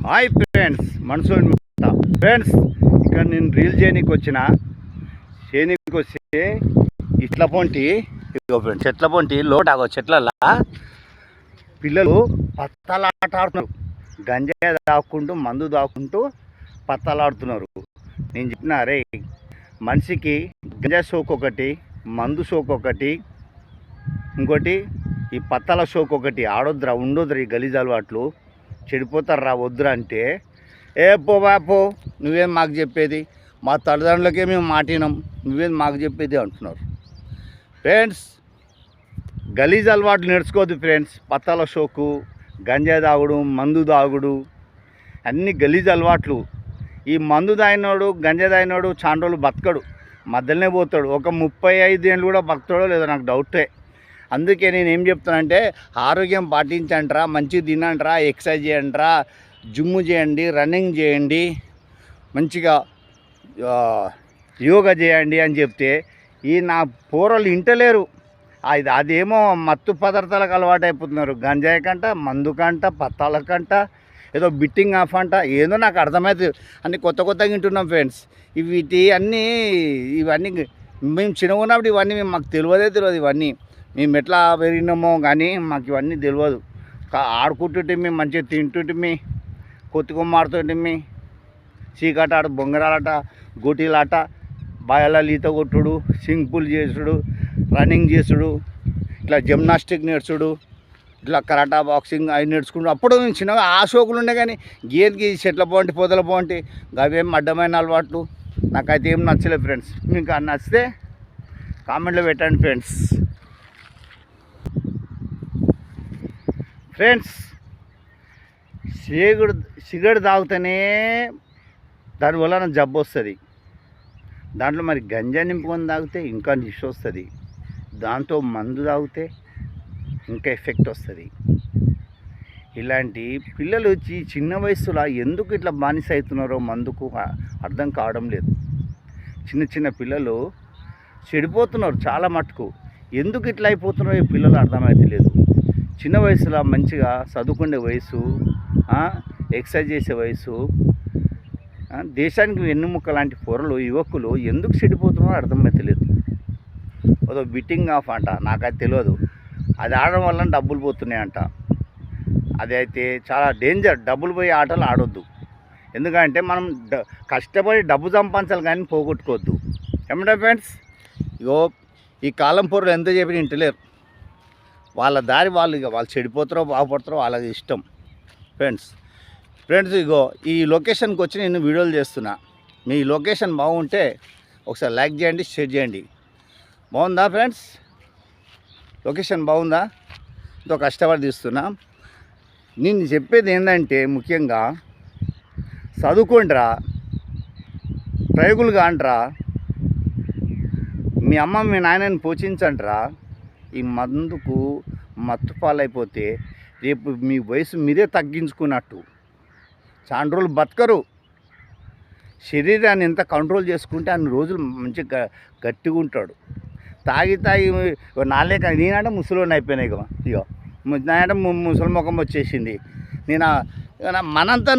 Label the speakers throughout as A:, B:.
A: Hi friends మనసు friends ఇక్కడ నేను రీల్ చేయనీకి వచ్చిన చేయనీకి వస్తే ఇట్ల పొంటి ఇదిగో ఫ్రెండ్స్ చెట్ల పొంటి లోటాగో చెట్లల్లా పిల్లలు పత్తలాట ఆడుతున్నారు గంజాయి దాక్కుంటూ మందు దాక్కుంటూ పత్తలాడుతున్నారు. నేను చెప్పిన అరే మనిషికి గంజా సోకు ఒకటి మందు సోకు ఒకటి ఇంకోటి ఈ పత్తల సోకు ఒకటి ఆడొద్దురా ఉండొద్దురా ఈ గలీజ్ అలవాట్లు చెడిపోతారా వద్దురా అంటే ఏ పో బాపో నువ్వేం మాకు చెప్పేది? మా తల్లిదండ్రులకే మేము మాటినాం నువ్వేం మాకు చెప్పేది అంటున్నారు. ఫ్రెండ్స్ గలీజ్ అలవాట్లు నేర్చుకోవద్దు ఫ్రెండ్స్. పత్తాల షోకు గంజా తాగుడు మందు తాగుడు అన్ని గలీజ్ అలవాట్లు. ఈ మందు తాగినోడు గంజా తాగినోడు చాండ్రోలు బతకడు. మధ్యలోనే పోతాడు. ఒక ముప్పై ఐదు ఏళ్ళు కూడా బతకడో లేదో నాకు డౌటే. అందుకే నేను ఏం చెప్తానంటే ఆరోగ్యం పాటించండిరా మంచిగా తినండిరా ఎక్సర్సైజ్ చేయండిరా జిమ్ చేయండి రన్నింగ్ చేయండి మంచిగా యోగా చేయండి అని చెప్తే ఈ నా పూరలు ఇంటలేరు. అది అదేమో మత్తు పదార్థాలకు అలవాటు అయిపోతున్నారు గంజాయి కంట మందు కంట పత్తాల కంట ఏదో బిట్టింగ్ ఆఫ్ అంట ఏదో నాకు అర్థమవుతుంది అన్ని కొత్త కొత్తగా వింటున్నాం ఫ్రెండ్స్. ఇవి వీటి అన్నీ ఇవన్నీ మేము చిన్నగా ఉన్నప్పుడు ఇవన్నీ మేము మాకు తెలియదే తెలియదు ఇవన్నీ. మేము ఎట్లా పెరిగినామో కానీ మాకు ఇవన్నీ తెలియదు కా- మంచిగా మేము మంచిగా తింటుంటే కొత్తికొమ్మ ఆడుతుంటే చీకట ఆట బొంగరాలట గోటీలాట బాయల ఈత కొట్టుడు స్వింగ్ పూల్ చేసుడు రన్నింగ్ చేసుడు ఇట్లా జిమ్నాస్టిక్ నేర్చుడు ఇట్లా కరాటా బాక్సింగ్ అవి నేర్చుకుంటూ అప్పుడు నేను చిన్నగా ఆ షోకులు ఉండే కానీ గేదెకి చెట్ల పోంటి పొదల పోంటి అవేం అడ్డమైన అలవాట్లు నాకైతే ఏం నచ్చలేదు ఫ్రెండ్స్. మీకు నచ్చితే కామెంట్లో పెట్టండి ఫ్రెండ్స్. ఫ్రెండ్స్ సిగడు సిగరెట్ తాగితేనే దానివల్ల జబ్బు వస్తుంది. దాంట్లో మరి గంజా నింపుకొని తాగితే ఇంకా నిష్ వస్తుంది. దాంతో మందు తాగితే ఇంకా ఎఫెక్ట్ వస్తుంది. ఇలాంటి పిల్లలు వచ్చి చిన్న వయసులో ఎందుకు ఇట్లా బానిస అవుతున్నారో మందుకు అర్థం కావడం లేదు. చిన్న చిన్న పిల్లలు చెడిపోతున్నారు చాలా మటుకు. ఎందుకు ఇట్లా అయిపోతున్నారో ఈ పిల్లలు అర్థమైతే లేదు. చిన్న వయసులో మంచిగా చదువుకునే వయసు ఎక్సర్సైజ్ చేసే వయసు దేశానికి వెన్నుముక్క లాంటి పొరలు యువకులు ఎందుకు చెడిపోతున్నారో అర్థమవుతలేదు అదో బిట్టింగ్ ఆఫ్ అంట నాకైతే తెలియదు. అది ఆడడం వల్ల డబ్బులు పోతున్నాయంట. అది అయితే చాలా డేంజర్ డబ్బులు పోయి ఆటలు ఆడొద్దు. ఎందుకంటే మనం డ- కష్టపడి డబ్బు సంపాదించాలి కానీ పోగొట్టుకోవద్దు. ఏమంటే ఫ్రెండ్స్ ఇగో ఈ కాలం పొరలు ఎంత చెప్పిన ఇంటలేరు. వాళ్ళ దారి వాళ్ళు ఇక వాళ్ళు చెడిపోతారో బాగుపడతారో వాళ్ళది ఇష్టం. ఫ్రెండ్స్ ఫ్రెండ్స్ ఇగో ఈ లొకేషన్కి వచ్చి నేను వీడియోలు చేస్తున్నా. మీ లొకేషన్ బాగుంటే ఒకసారి లైక్ చేయండి షేర్ చేయండి. బాగుందా ఫ్రెండ్స్ లొకేషన్ బాగుందా? ఎంతో కష్టపడి తీస్తున్నా. నేను చెప్పేది ఏంటంటే ముఖ్యంగా చదువుకోండిరా ప్రయోగులు కాండ్రా మీ అమ్మ మీ నాయనని పోషించండిరా ఈ మందుకు మత్తు పాలైపోతే రేపు మీ వయసు మీరే తగ్గించుకున్నట్టు. చాలా రోజులు బతకరు. శరీరాన్ని ఎంత కంట్రోల్ చేసుకుంటే అన్ని రోజులు మంచిగా గట్టిగా ఉంటాడు. తాగి తాగి నాలేక నేనంటే ముసలోని అయిపోయినాయి ఇక ఇగో. నేనంటే ము- ముసలి ముఖం వచ్చేసింది. నేను ఆ-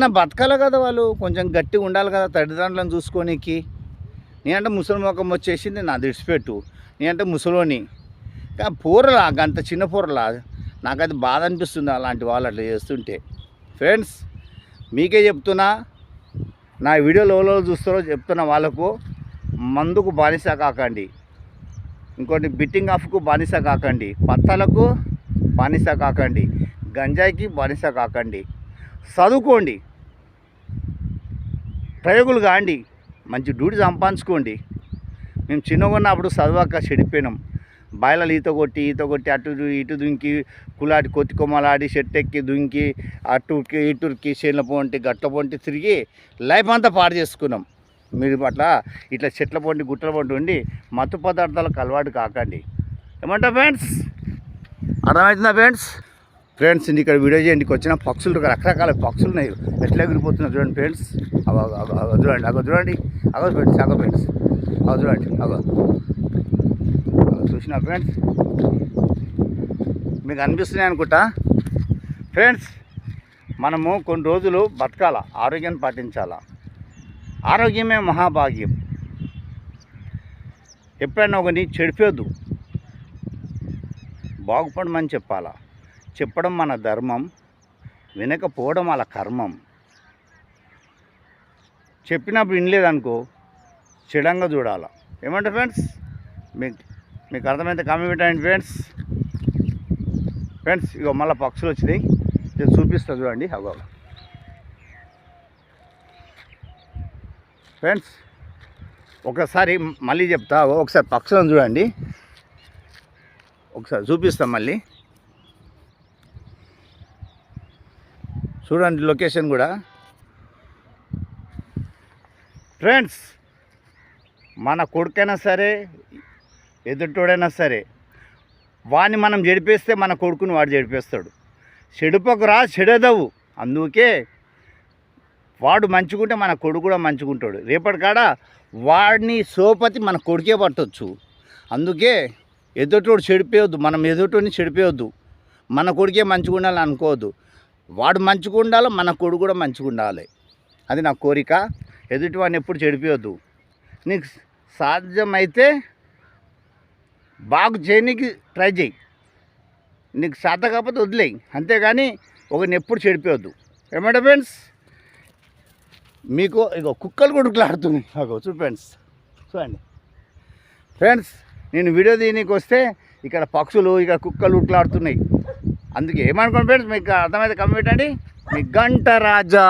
A: బతకాలి కదా వాళ్ళు. కొంచెం గట్టిగా ఉండాలి కదా తల్లిదండ్రులను చూసుకోనికి. నేనంటే ముసలి ముఖం వచ్చేసింది నా దిడిచిపెట్టు నేనంటే ముసలోని. పూరలా అంత చిన్న పూరలా నాకది బాధ అనిపిస్తుంది అలాంటి వాళ్ళు అట్లా చేస్తుంటే. ఫ్రెండ్స్ మీకే చెప్తున్నా నా వీడియోలు ఎవరో చూస్తారో చెప్తున్న వాళ్ళకు మందుకు బానిస కాకండి. ఇంకోటి బిట్టింగ్ ఆఫ్కు బానిస కాకండి. పత్తాలకు బానిస కాకండి. గంజాయికి బానిస కాకండి. చదువుకోండి. ప్రయోగులు కాండి. మంచి డ్యూటీ సంపాదించుకోండి. మేము చిన్నగా ఉన్నప్పుడు చదవక చెడిపోయినాం. బయలలు ఈత కొట్టి ఈత కొట్టి అటు ఇటు దుంకి కులాడి కొత్తి కొమ్మలాడి చెట్టెక్కి దుంకి అటుకి ఇటుకి చేనుల పొంటి గట్ల పొంటి తిరిగి లైఫ్ అంతా పాడు చేసుకున్నాం. మీరు అట్లా ఇట్లా చెట్ల పొంటి గుట్టల పొంటి ఉండి మత్తు పదార్థాలకు అలవాటు కాకండి. ఏమంటా ఫ్రెండ్స్? అర్థమవుతుందా ఫ్రెండ్స్? ఫ్రెండ్స్ ఇక్కడ వీడియో చేయండికి వచ్చిన పక్షులు రకరకాల పక్షులు ఉన్నాయి. ఎట్లా ఎగిరిపోతున్నాయి చూడండి ఫ్రెండ్స్. అవ అగో చూడండి అగో చూడండి అగో ఫ్రెండ్స్ అగో ఫ్రెండ్స్. అగో చూడండి అగో. అగో ఫ్రెండ్స్ మీకు అనిపిస్తున్నాయి అనుకుంటా? ఫ్రెండ్స్ మనము కొన్ని రోజులు బతకాల ఆరోగ్యాన్ని పాటించాలా. ఆరోగ్యమే మహాభాగ్యం. ఎప్పుడైనా ఒకని చెడిపోద్దు బాగుపడమని చెప్పాలా. చెప్పడం మన ధర్మం వినకపోవడం వాళ్ళ కర్మం. చెప్పినప్పుడు వినలేదనుకో చెడంగా చూడాలా. ఏమంటే ఫ్రెండ్స్ మీకు మీకు అర్థమైతే కామెంట్ పెట్టండి ఫ్రెండ్స్ ఫ్రెండ్స్ ఇగో మళ్ళీ పక్షులు వచ్చినాయి. నేను చూపిస్తా చూడండి. అగో ఫ్రెండ్స్ ఒకసారి మళ్ళీ చెప్తా ఒకసారి పక్షులను చూడండి. ఒకసారి చూపిస్తాం మళ్ళీ. చూడండి లొకేషన్ కూడా. ఫ్రెండ్స్ మన కొడుకైనా సరే ఎదుటోడైనా సరే వాడిని మనం జడిపేస్తే మన కొడుకుని వాడు చెడిపేస్తాడు చెడుపకురా చెడదవు. అందుకే వాడు మంచుకుంటే మన కొడుకు కూడా మంచుకుంటాడు. రేపటి కాడ వాడిని సోపతి మన కొడుకే పట్టవచ్చు అందుకే ఎదుటోడు చెడిపోయొద్దు మనం ఎదుటోని చెడిపోయొద్దు. మన కొడుకే మంచిగా అనుకోవద్దు. వాడు మంచిగా మన కొడుకు కూడా మంచిగా ఉండాలి అది నా కోరిక. ఎదుటి వాడిని ఎప్పుడు చెడిపోయొద్దు. నీకు సాధ్యమైతే బాగు చేయనీకి ట్రై చేయి. నీకు సాధ్య కాకపోతే వదిలేయి. అంతేగాని ఒకరిని ఎప్పుడు చెడిపోవద్దు. ఏమంటే ఫ్రెండ్స్? మీకు ఇగో కుక్కలు కొడుకులాడుతున్నాయి నాకు చూ ఫ్రెండ్స్. చూడండి. ఫ్రెండ్స్ నేను వీడియో తీయనీకి వస్తే ఇక్కడ పక్షులు ఇక కుక్కలు ఉట్లాడుతున్నాయి అందుకే ఏమనుకోండి ఫ్రెండ్స్ మీకు అర్థమైతే కమ్మి పెట్టండి. మీ గంట రాజా.